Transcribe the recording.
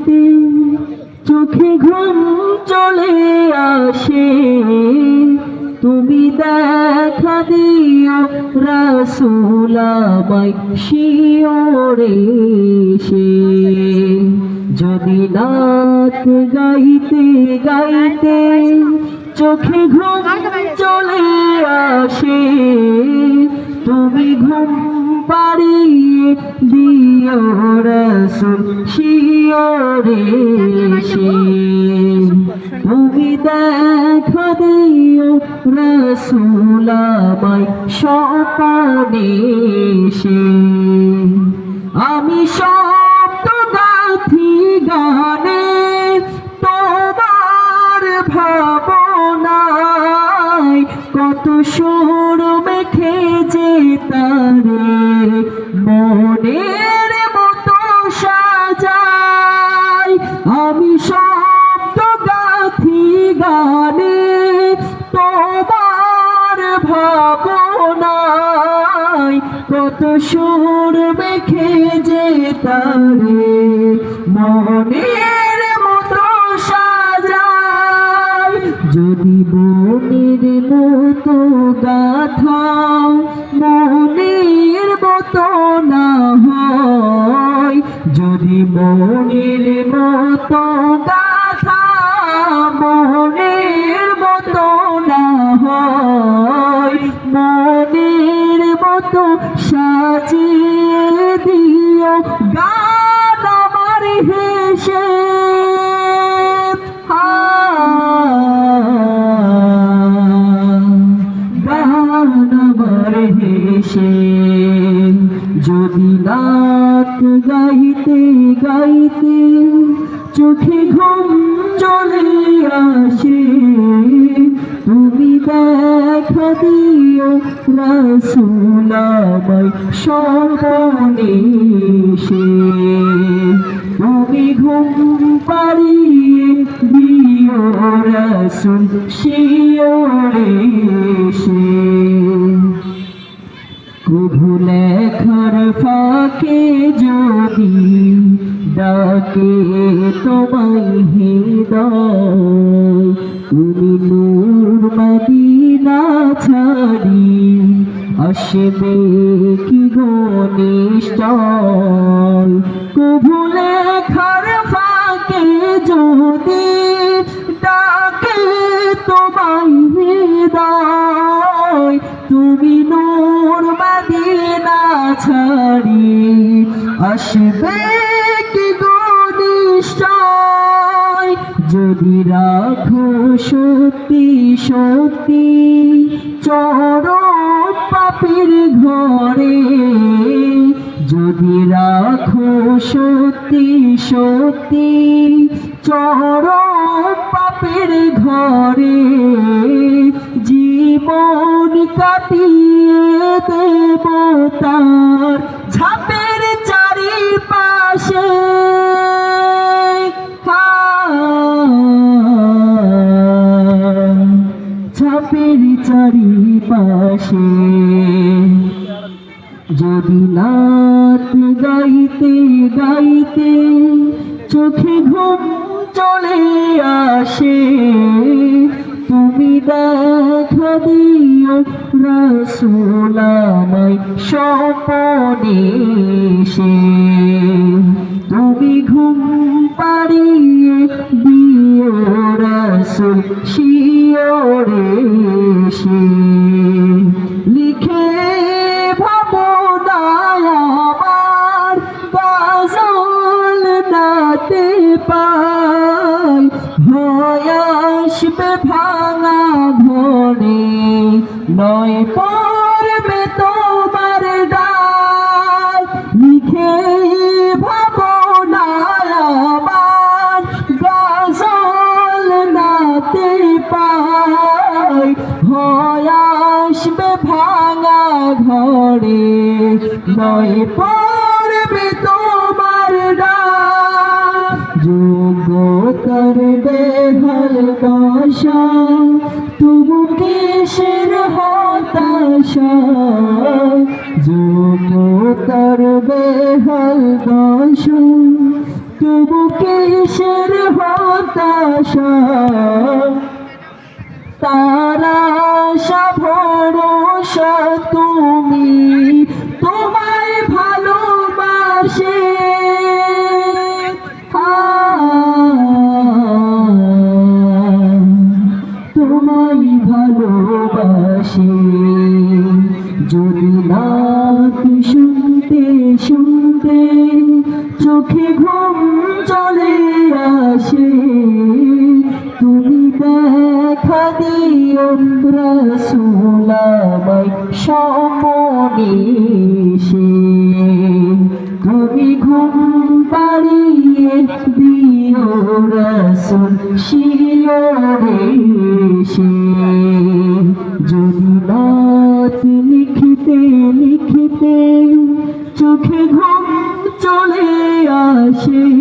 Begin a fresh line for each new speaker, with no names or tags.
গাইতে চোখে ঘুম চলে আসে। তুমি দেখা দিও রাসুলামাই শিওরে সে যদি নাত গাইতে গাইতে চোখে ঘুম চলে আসে, তুমি ঘুম পাড়িয়ে দিও রসুল শিওরে সে তুমি দেখা দিও রসুল আমায় স্বপনে সে আমি শব্দ গাথি গানে তোমার ভাবনায় কত সুর মেখে যে তারে। সুর মেখে যে তারে মনের গাইতে চোখে ঘুম চলে আসে। তুমি দেখা দিও রসুলামাই সর্বনে সে তুমি ঘুম পাড়িয়ে দিও রসুল শিওরে সে ডাকে তোমায় হৃদয়। তুমি নূর মদিনা ছাড়ি, আসবে কি গনিষ্ঠল কভু লেখার ফাঁকে যদি ডাকে হৃদয়, তুমি নূর মদিনা ছাড়ি, আসবে কি গনিষ্ঠয় যদি রাখো সত্যি সত্যি চর পাপের ঘরে ঝাপের চারিপাশে। যদি নাত গাইতে গাইতে চোখে ঘুম চলে আসে, তুমি দেখা দিও রসুলামাই স্বপনে সে তুমি ঘুম পাড়িয়ে দিও রসুল সে লিখে ভাবনায় আমার গাজল নাতে পাই। হয়ে আসবে ভাঙা ঘরে নয় পড়বে নয়, পড়বে তোমার ডাক। যোগ্যতার বেহাল দশা তুমু কিসের হতাশা? যোগ্যতার বেহাল দশা, তবু কিসের হতাশা? তারা ভরসা তুমি ভালোবাসে। যদি নাক শুনতে শুনতে চোখে ঘুম চলে আসে, তুমি দেখা দিও রসুলামাই স্বপনে সে তুমি ঘুম পাড়িয়ে দিও রসুল শিওরে সে আসে